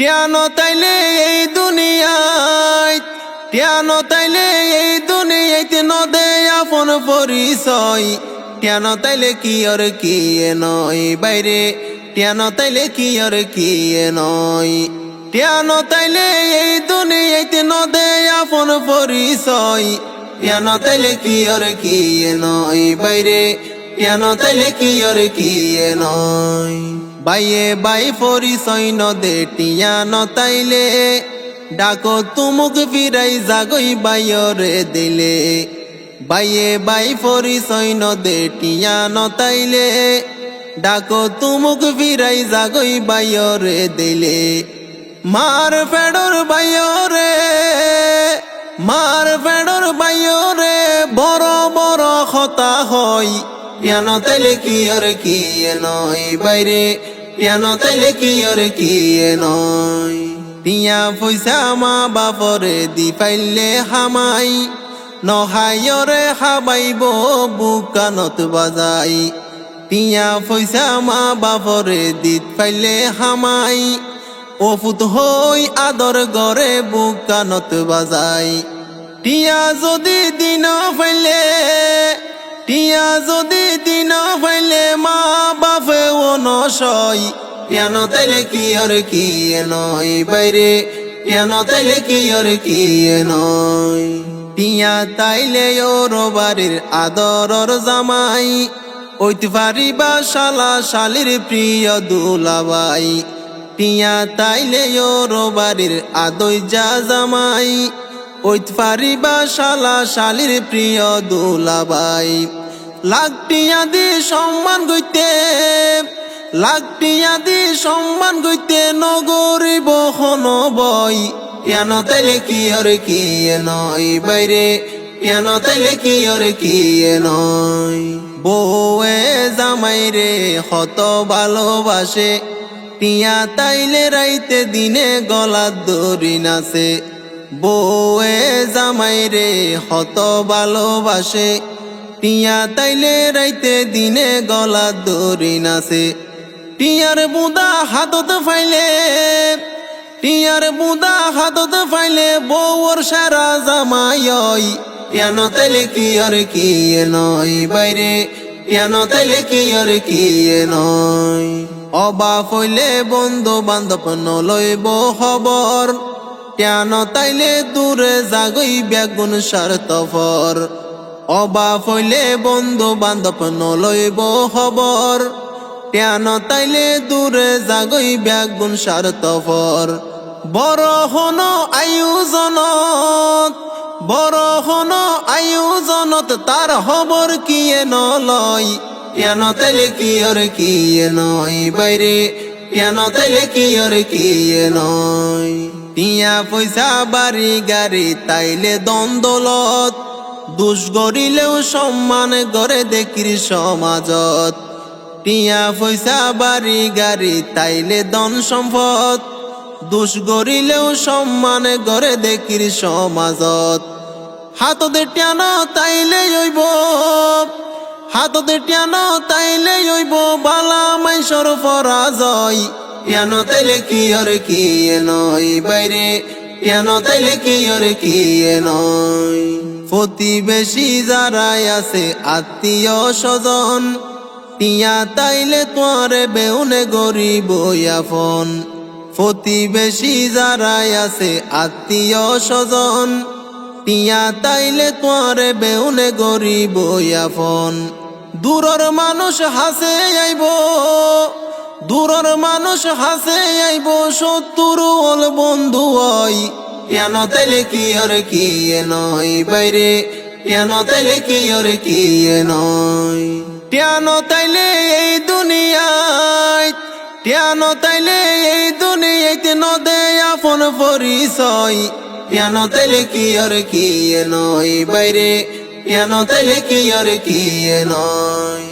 টিয়ানো তাইলে এই দুনিয়ায় টিয়ানো তাইলে এই দুনিয়াতে নদে আপন পরিচয়। টিয়ানো তাইলে কি আর কি নয় বাইরে টিয়ানো তাইলে কি আর কি নয়। টিয়ানো তাইলে এই দুনিয়াতে নদে আপন পরিচয়। টিয়ানো তাইলে কি আর কি নয় বাইরে টিয়ানো তাইলে কি আর কি নয়। বাইয়ে বাই পরিচয় নদে টিয়ানো তাইলে। ডাকো তুমুক ফিরাই জাগই বাইরে দিলে। বাইয়ে বাই পরিচয় নদে টিয়ানো তাইলে। ডাকো তুমুক ফিরাই জাগই বাইরে দিলে। মার ফেডর বাইরে মার ফেডর বাইরে বড় বড় খতা হয় পিয়ানো তাইলে কি আর কি নয় বাইরে পিয়ানো তাইলে কি আর কি নয় টিয়া পয়সা মা বাপরে দি পাইলে হামাই নহায়রে হাবাইব বুকানত বাজাই টিয়া পয়সা মা বাপরে দি পাইলে হামাই অফুত হই আদর গরে বুকানত বাজাই টিয়া যদি দিন ফাইলে টিয়া যদি দিন ফাইলে মা বাপে ও নসই। পিয়ানো তাইলে কি আর কি নয় বাইরে পিয়ানো তাইলে কি আর কি নয় টিয়া তাইলে ওর বাড়ির আদরর জামাই। ওইতে পারিবা শালা শালির প্রিয় দুলাবাই টিয়া তাইলে ওর বাড়ির আদই যা জামাই। ওইতে পারিবা শালা শালির প্রিয় দুলাবাই লাখটিয়া দি সম্মান গইতে লাখটিয়া দি সম্মান গইতে নগরী বহন বই। পিয়ানো তাইলে কি আর কি নয় বাইরে পিয়ানো তাইলে কি আর কি নয়। বউয়ে জামাই রে, হত ভালোবাসে। টিয়া তাইলে রাইতে দিনে গলার দড়ি নাচে। বউয়ে জামাই রে, হত ভালোবাসে। টিয়া তাইলে রাইতে দিনে গলা দড়ি নাচে। টিয়ার বুদা হাতত ফাইলে, টিয়ার বুদা হাতত ফাইলে বউর সারা জামাই পিয়ানো তাইলে কি আর কি নয় বাইরে, পিয়ানো তাইলে কি আর কি নয়। অবা হইলে বন্ধু বান্ধব নলইব খবর কেন তাইলে দূরে জাগই বেগুন স্বার্থপর। অবাপ হইলে বন্ধু বান্ধব নলইব খবর। কেন তাইলে দূরে জাগই বেগুন স্বার্থপর। বড় হন আয়োজনত বড় হন আয়োজনত তার খবর কিয়ে নলয় কেন তাইলে কি আর কি এ নয় বাইরে? কেন তাইলে কি আর কি এ নয় টিয়া পয়সা বাড়ি গাড়ি, তাইলে দ্বন্দ্বলত। দুষ গরিলেও সম্মান গড়ে দেখির সমাজত। টিয়া পয়সা, বাড়ি, গাড়ি, তাইলে দন সম্পদ। দুষ গরিলেও সম্মান গড়ে দেখির সমাজত। হাততে টিয়ানো তাইলে হইব। হাততে টিয়ানো তাইলে হইব, বালা মাইসর পরাজয়। পিয়ানো তাইলে কি আর কি নয় বাইরে? পিয়ানো তাইলে কি আর কি নয়? প্রতিবেশী যারাই আছে, আত্মীয় স্বজন। টিয়া তাইলে তোরে বেউনে গরিব আপন প্রতিবেশী যারাই আছে, আত্মীয় স্বজন। টিয়া তাইলে তোরে বেউনে গরিব আপন দূরর মানুষ হাসে আইব, দূরর মানুষ হাসে আইব সত্তর ওল বন্ধু হয়। কেন তাইলে কি আর কি নয় বাইরে? কেন তাইলে কি আর কি নয়? কেন তাইলে এই দুনিয়ায় কেন তাইলে এই দুনিয়াতে নদে আপন পরিচয়। কেন তাইলে কি আর কি নয় বাইরে? কেন তাইলে কি আর কি নয়?